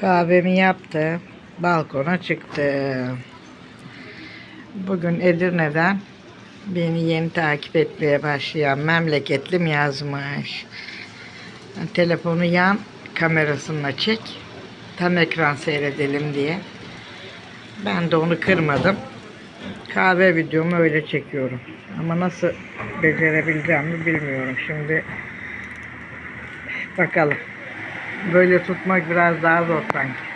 Kahvemi yaptı. Balkona çıktı. Bugün Edirne'den beni yeni takip etmeye başlayan memleketlim yazmış. Telefonu yan kamerasına çek. Tam ekran seyredelim diye. Ben de onu kırmadım. Kahve videomu öyle çekiyorum. Ama nasıl becerebileceğimi bilmiyorum. Şimdi bakalım. Böyle tutmak biraz daha zor sanki.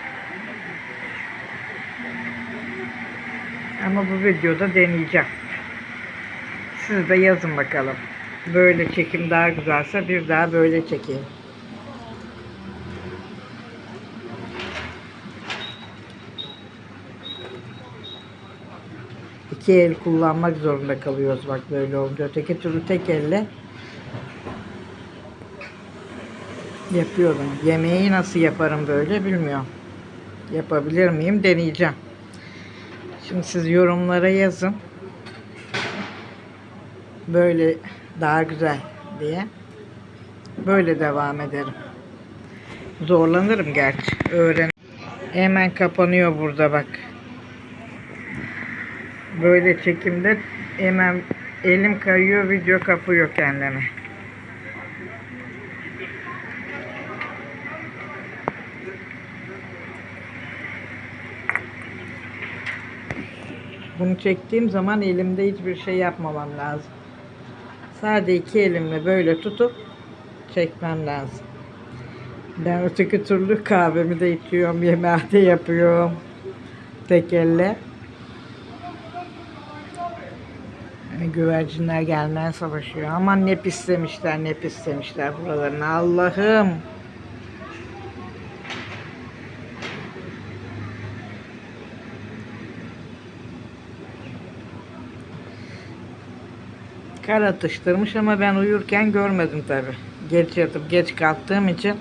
Ama bu videoda deneyeceğim. Siz de yazın bakalım. Böyle çekim daha güzelse bir daha böyle çekeyim. İki el kullanmak zorunda kalıyoruz bak böyle olunca. Öteki türlü tek elle yapıyorum. Yemeği nasıl yaparım böyle bilmiyorum. Yapabilir miyim deneyeceğim. Şimdi siz yorumlara yazın. Böyle daha güzel diye. Böyle devam ederim. Zorlanırım gerçi. Öğren. Hemen kapanıyor burada bak. Böyle çekimde hemen elim kayıyor, video kapıyor kendini. Bunu çektiğim zaman elimde hiçbir şey yapmamam lazım. Sadece iki elimle böyle tutup çekmem lazım. Ben öteki türlü kahvemi de içiyorum, yemeği de yapıyorum. Tek elle. Güvercinler gelmeye savaşıyor. Aman ne pislemişler, ne pislemişler buralarını. Allah'ım. Kar atıştırmış ama ben uyurken görmedim tabi. Geç yatıp geç kalktığım için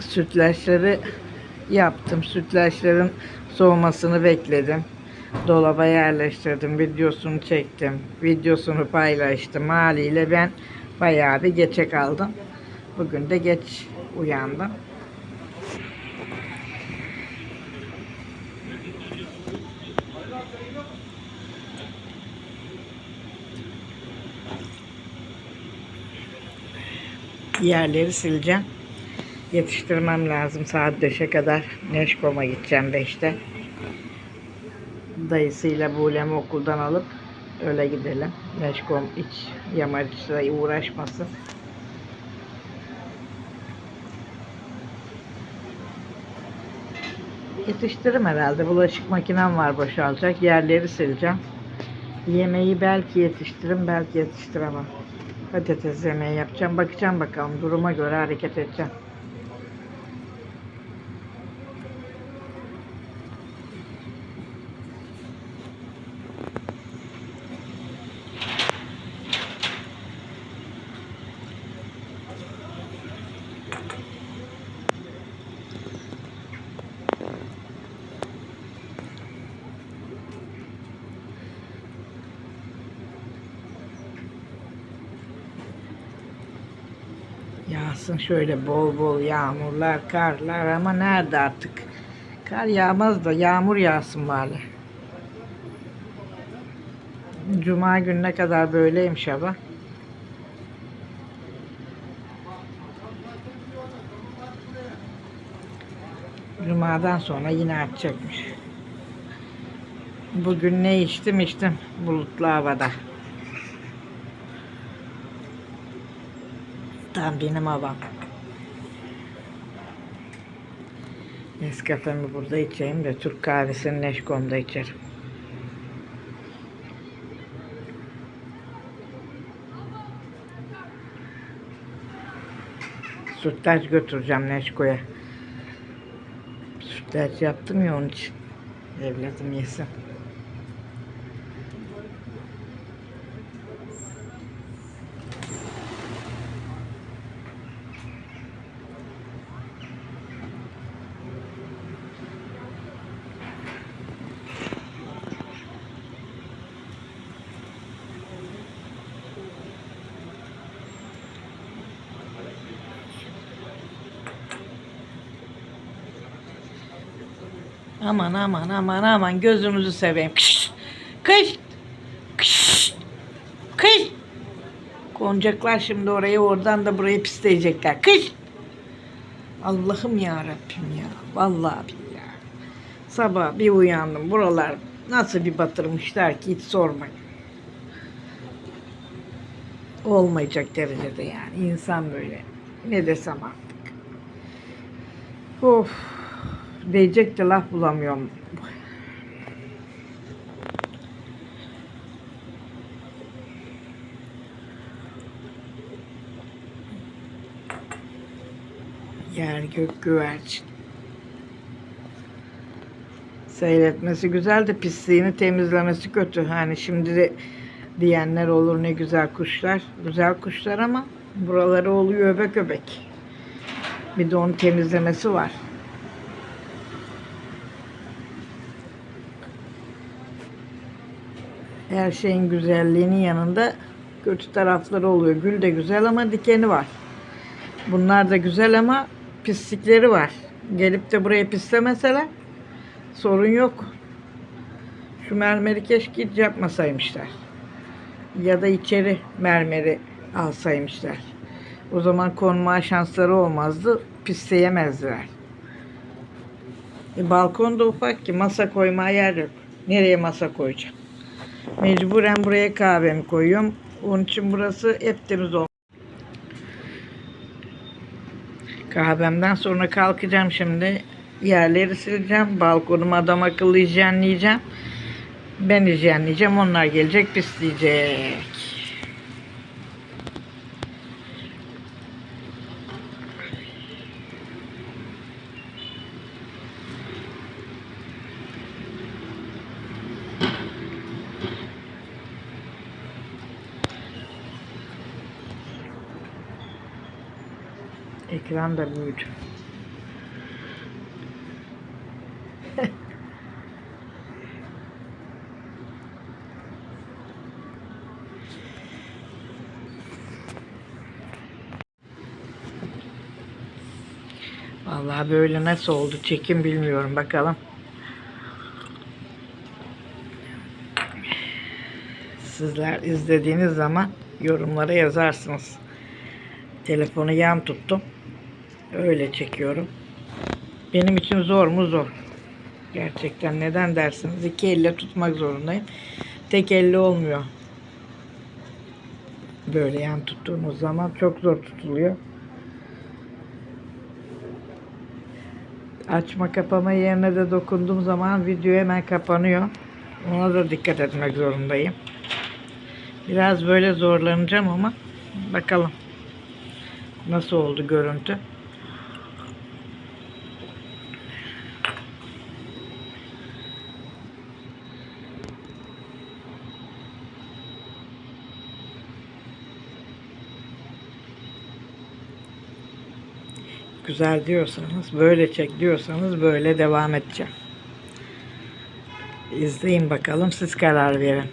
sütlaçları yaptım. Sütlaçların soğumasını bekledim. Dolaba yerleştirdim. Videosunu çektim. Videosunu paylaştım. Haliyle ben bayağı bir geçe kaldım. Bugün de geç uyandım. Yerleri sileceğim. Yetiştirmem lazım saat 5'e kadar. Neşkom'a gideceğim 5'te. Dayısıyla Bulem'i okuldan alıp öyle gidelim. Neşkom hiç yamaçla uğraşmasın. Yetiştiririm herhalde. Bulaşık makinem var boşalacak. Yerleri sileceğim. Yemeği belki yetiştiririm, belki yetiştiremem. Patates yemeği yapacağım. Bakacağım bakalım. Duruma göre hareket edeceğim. Yağsın şöyle bol bol yağmurlar, karlar ama nerede artık? Kar yağmaz da yağmur yağsın bari. Cuma gününe kadar böyleymiş hava. Cuma'dan sonra yine artacakmış. Bugün ne içtim içtim bulutlu havada. Benim havam. Nescafe'mi burada içeyim de Türk kahvesini Neşkom'da içerim. Sütlaç götüreceğim Neşko'ya. Sütlaç yaptım ya onun için. Evladım yesin. Aman aman aman aman gözünüzü seveyim. Kış. Kış. Kış. Kış. Konacaklar şimdi oraya oradan da burayı pisleyecekler. Kış. Allah'ım ya Rabbim ya. Vallahi billahi. Sabah bir uyandım. Buralar nasıl bir batırmışlar ki hiç sormayın. Olmayacak derecede yani. insan böyle. Ne desem artık. Of. Diyecek de laf bulamıyorum. Yer gök güvercin. Seyretmesi güzel de pisliğini temizlemesi kötü. Hani şimdi de diyenler olur ne güzel kuşlar. Güzel kuşlar ama buraları oluyor öbek öbek. Bir de onun temizlemesi var. Her şeyin güzelliğinin yanında kötü tarafları oluyor. Gül de güzel ama dikeni var. Bunlar da güzel ama pislikleri var. Gelip de buraya pislemeseler sorun yok. Şu mermeri keşke hiç yapmasaymışlar. Ya da içeri mermeri alsaymışlar. O zaman konma şansları olmazdı. Pisleyemezdiler. E, balkon da ufak ki masa koymaya yer yok. Nereye masa koyacağım? Mecburen buraya kahvemi koyuyorum. Onun için burası hep temiz olmalı. Kahvemden sonra kalkacağım şimdi. Yerleri sileceğim. Balkonumu adam akıllı hijyenleyeceğim. Ben hijyenleyeceğim. Onlar gelecek pisleyecek. Ekran da büyüdü. Vallahi böyle nasıl oldu çekim bilmiyorum bakalım. Sizler izlediğiniz zaman yorumlara yazarsınız. Telefonu yan tuttum. Öyle çekiyorum. Benim için zor mu zor. Gerçekten neden dersiniz? İki elle tutmak zorundayım. Tek elle olmuyor. Böyle yan tuttuğumuz zaman çok zor tutuluyor. Açma kapama yerine de dokunduğum zaman video hemen kapanıyor. Ona da dikkat etmek zorundayım. Biraz böyle zorlanacağım ama bakalım nasıl oldu görüntü. Güzel diyorsanız, böyle çek diyorsanız böyle devam edeceğim. İzleyin bakalım siz karar verin.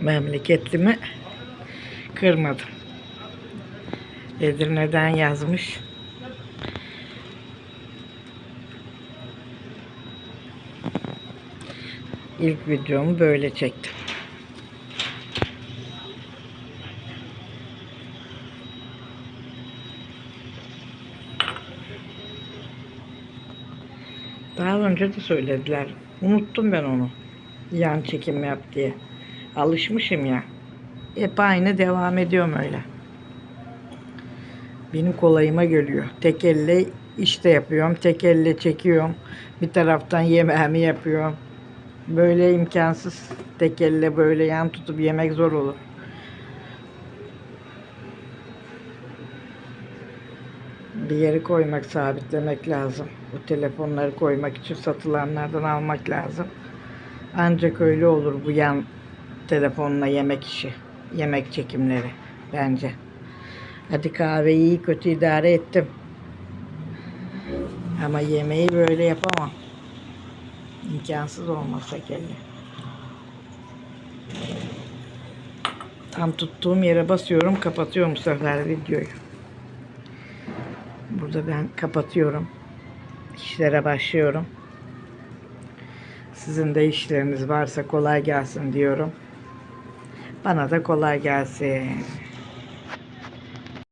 Memleketlimi kırmadım. Edirne'den yazmış. İlk videomu böyle çektim. Daha önce de söylediler. Unuttum ben onu. Yan çekim yap diye. Alışmışım ya. Hep aynı devam ediyorum öyle. Benim kolayıma geliyor. Tek elle işte yapıyorum. Tek elle çekiyorum. Bir taraftan yemeğimi yapıyorum. Böyle imkansız. Tek elle böyle yan tutup yemek zor olur. Bir yere koymak, sabitlemek lazım. Bu telefonları koymak için satılanlardan almak lazım. Ancak öyle olur bu yan telefonla yemek işi, yemek çekimleri bence. Hadi kahveyi iyi kötü idare ettim. Ama yemeği böyle yapamam. İmkansız olmasa elle. Tam tuttuğum yere basıyorum, kapatıyorum bu sefer videoyu. Burada ben kapatıyorum. İşlere başlıyorum. Sizin de işleriniz varsa kolay gelsin diyorum. Bana da kolay gelsin.